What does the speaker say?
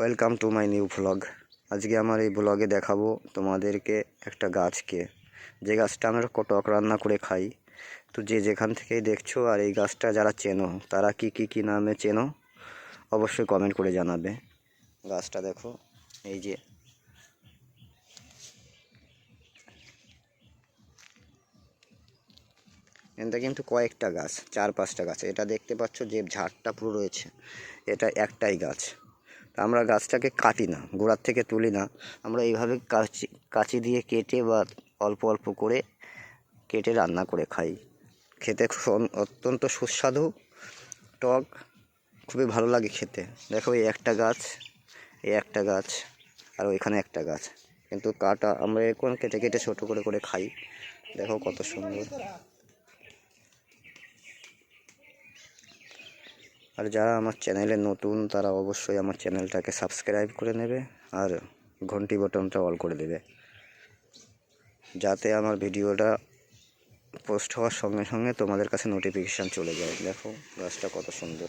Welcome to my new vlog আজকে আমার এই ব্লগে দেখাবো তোমাদেরকে একটা গাছকে। যে গাছটা আমরা টক রান্না করে খাই। তো যে যেখান থেকেই দেখছ আর এই গাছটা যারা চেনো, তারা কি কি কি নামে চেনো, অবশ্যই কমেন্ট করে জানাবে। গাছটা দেখো, এই যে। এটা কিন্তু কয়েকটা গাছ, চার, পাঁচটা গাছ। এটা দেখতে পাচ্ছ যে ঝাড়টা পুরো রয়েছে। এটা একটাই গাছ। আমরা গাছটাকে কাটি না, গোড়ার থেকে তুলি না। আমরা এইভাবে কাচি, কাঁচি দিয়ে কেটে বা অল্প অল্প করে কেটে রান্না করে খাই। খেতে অত্যন্ত সুস্বাদু, টক, খুবই ভালো লাগে খেতে। দেখো এই একটা গাছ, এই একটা গাছ, আর ওইখানে একটা গাছ। কিন্তু কাটা, আমরা এখন কেটে কেটে ছোটো করে করে খাই। দেখো কত সুন্দর। আর যারা আমার চ্যানেলে নতুন, তারা অবশ্যই আমার চ্যানেলটাকে সাবস্ক্রাইব করে নেবে আর ঘন্টি বটনটা অল করে দেবে। যাতে আমার ভিডিওটা পোস্ট হওয়ার সঙ্গে সঙ্গে তোমাদের কাছে নোটিফিকেশান চলে যায়। দেখো গাছটা কত সুন্দর।